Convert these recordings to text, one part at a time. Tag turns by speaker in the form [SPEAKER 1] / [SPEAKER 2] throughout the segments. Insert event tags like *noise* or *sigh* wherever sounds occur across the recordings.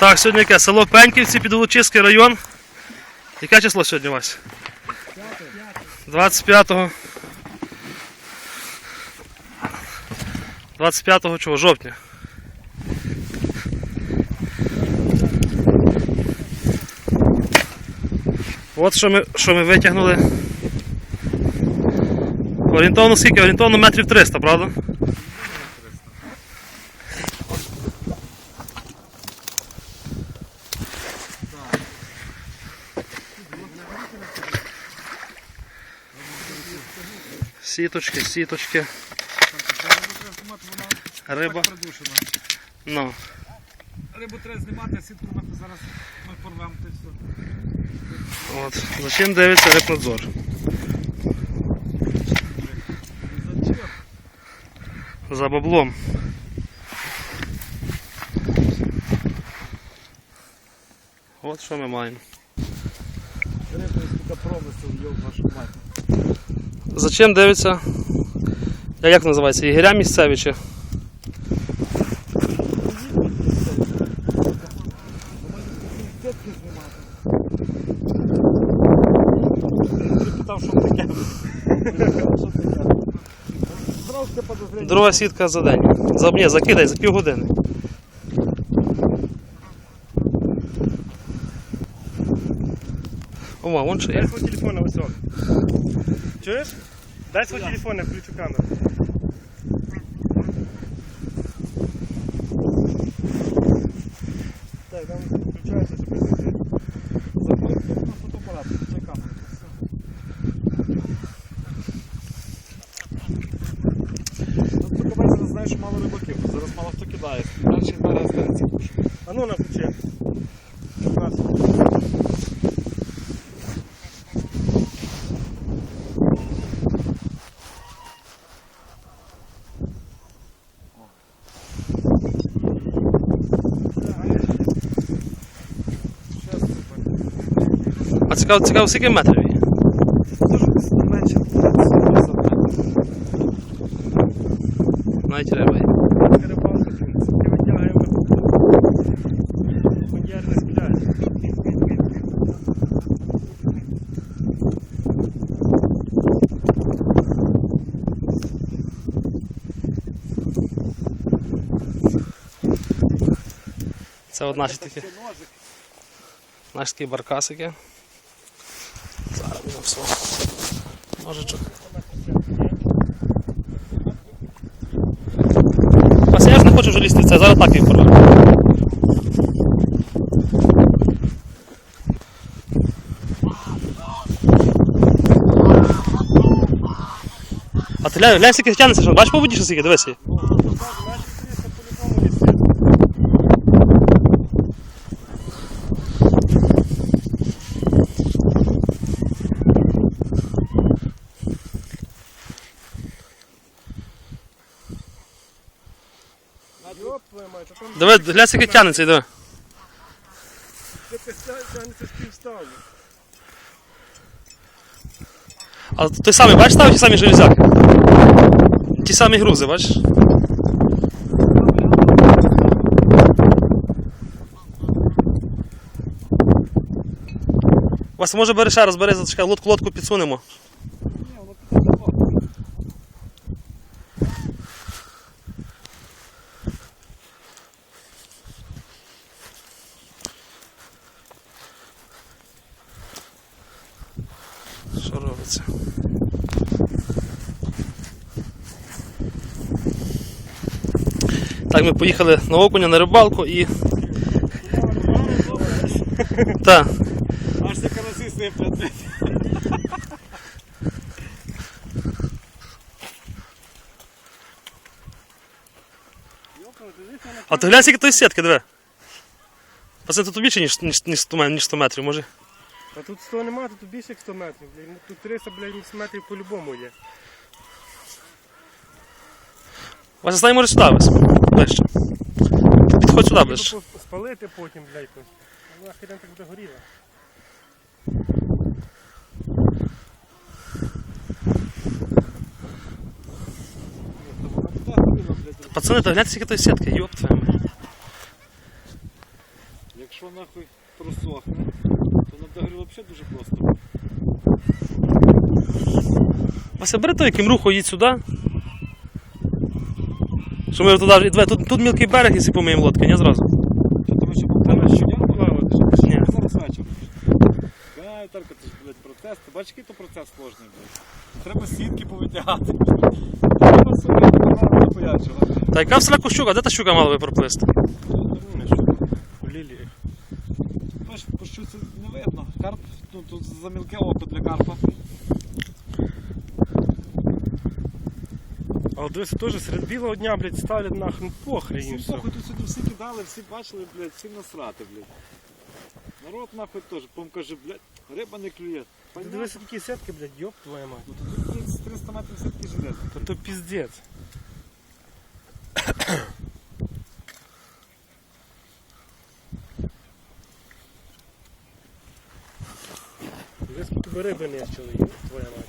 [SPEAKER 1] Так, сьогодні яке? Село Пеньківці, Підволочиський район. Яке число сьогодні у вас? 25-го. 25 чого? Жовтня. От що ми, що ми витягнули. Орієнтовно скільки? Орієнтовно метрів 300, правда? Сіточки, сіточки. Риба. Ну.
[SPEAKER 2] Рибу треба знімати, а сітку ми зараз ми порвемо то все.
[SPEAKER 1] От. За чим дивиться рибнадзор?
[SPEAKER 2] Зачем?
[SPEAKER 1] За баблом. От що ми маємо.
[SPEAKER 2] Рибу сука промисел, йоб вашу мать.
[SPEAKER 1] За чим дивиться? Як називається? Ігоря місцеві чи?
[SPEAKER 2] Що.
[SPEAKER 1] Друга сітка за день. За, ні, закидай за півгодини. О, вон ще є.
[SPEAKER 3] свой телефон Чуешь? Дай свой телефон, я включу камеру. Так, там все присутствие.
[SPEAKER 2] Фотоапарат. Тут сука весь знаєш, мало рибаків, зараз мало хто кидає. Далі зараз.
[SPEAKER 3] А ну на включи.
[SPEAKER 1] цікаво, цікаво, скільки метрів є?
[SPEAKER 2] Дуже десь не менше 30 метрів.
[SPEAKER 1] Навіть риба є.
[SPEAKER 3] Рибалка, ти витягаємо. Коньяк не скидаєш.
[SPEAKER 1] Це от наші такі,
[SPEAKER 2] Ножик.
[SPEAKER 1] наші такі баркасики. Зараз будемо все. Ножичок. Вася, я ж не хочу вже лізти це, зараз так їх порву. А ти глянь, глянь, скільки тягнеться, що бачиш по воді, що скільки, дивися. Диви, глянь, скільки тягнеться,
[SPEAKER 3] півставлю.
[SPEAKER 1] А той самий, бачиш, ставить ті самі железяки? Ті самі грузи, бачиш? Вас може бери ще раз, зачекай, лодку, лодку підсунемо. Що робиться? Так, ми поїхали на окуня, на рибалку і. *laughs* Так.
[SPEAKER 2] Аж це караси сиплять.
[SPEAKER 1] А ти глянь, скільки тої сітки, диви. Пацан, тут більше, ніж, ніж, ніж, 100, ніж 100 метрів, може.
[SPEAKER 3] А тут 100 нема, тут більше як 100 метрів. Тут 300, блядь, метрів по-любому є.
[SPEAKER 1] Вася, стань може сюди весь. Ближче. Підходь сюди ближче.
[SPEAKER 3] Спалити потім, блядь. Вона хрен так буде горіла.
[SPEAKER 1] Пацани, то гляньте, скільки тої сітки, йоп твою мать.
[SPEAKER 2] що нахуй просохне, на взагалі дуже просто.
[SPEAKER 1] Вася, бери той кімруху, їдь сюди. Що ми туди, тут, тут мілкий берег, якщо помиємо лодки, не зразу.
[SPEAKER 2] Що тому що треба щодня плавати?
[SPEAKER 1] Ні.
[SPEAKER 2] Зараз вечір. Да, Віталька, це ж, блядь, процес. Ти бачиш, який то процес сложний, блядь. Треба сітки повитягати. Треба собі поячого.
[SPEAKER 1] Та яка в сраку щука? Де та щука мала би проплисти?
[SPEAKER 3] У лілії.
[SPEAKER 2] По щуці не видно. Карп, ну тут за мілке око для карпа.
[SPEAKER 3] А от дивися, теж серед білого дня, блядь, ставлять нахуй, ну похрен
[SPEAKER 2] Всім
[SPEAKER 3] все.
[SPEAKER 2] похуй, тут сюди всі кидали, всі бачили, блядь, всім насрати, блядь. Народ нахуй теж, пом каже, блядь, риба не клює.
[SPEAKER 3] Ти
[SPEAKER 2] Понятно.
[SPEAKER 3] такі сітки, блядь, йоп твоя мать.
[SPEAKER 2] Ну, тут, блядь, з 300 метрів сітки жилет.
[SPEAKER 3] Та то піздець. Дивись, скільки би риби нищили, йоп твоя мать.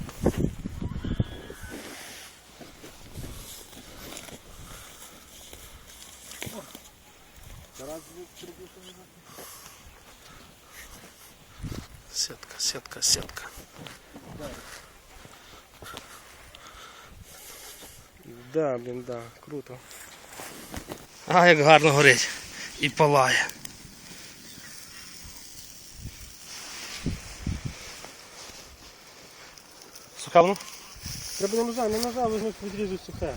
[SPEAKER 1] Сітка, сітка, сітка.
[SPEAKER 3] Да, блін, да, круто.
[SPEAKER 1] А, як гарно горить. І палає. Суха?
[SPEAKER 3] Треба на ножа, на ножа візьмуть відрізу сухе.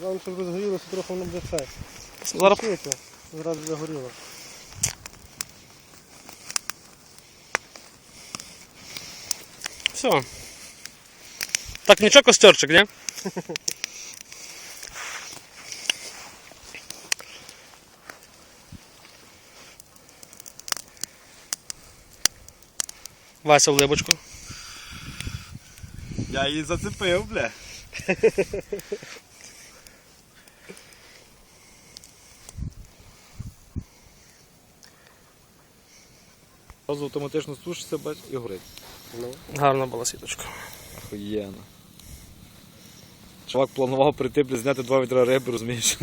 [SPEAKER 3] Головне, щоб розгорілося трохи воно буде це.
[SPEAKER 1] Зараз
[SPEAKER 3] Чуєте? Зразу загоріло.
[SPEAKER 1] все. Так, нічого костерчик, ні? *laughs* Вася в либочку.
[SPEAKER 2] Я її зацепив, бля. Зразу автоматично сушиться, бач, і горить.
[SPEAKER 3] Ну.
[SPEAKER 1] Гарна була сіточка.
[SPEAKER 2] Охуєнно. Чувак планував прийти, бля, зняти два відра риби, розумієш?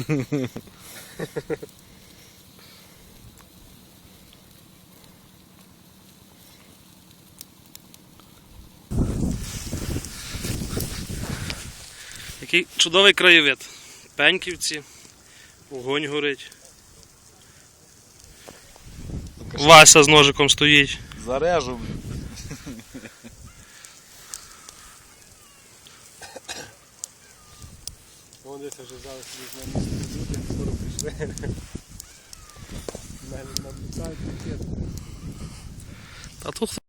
[SPEAKER 1] Який чудовий краєвид. Пеньківці, вогонь горить. Вася з ножиком стоїть.
[SPEAKER 2] Зарежу.
[SPEAKER 3] Вон десь вже взяли собі з нами люди, скоро прийшли. Навіть наблюдають пакет.
[SPEAKER 1] А тут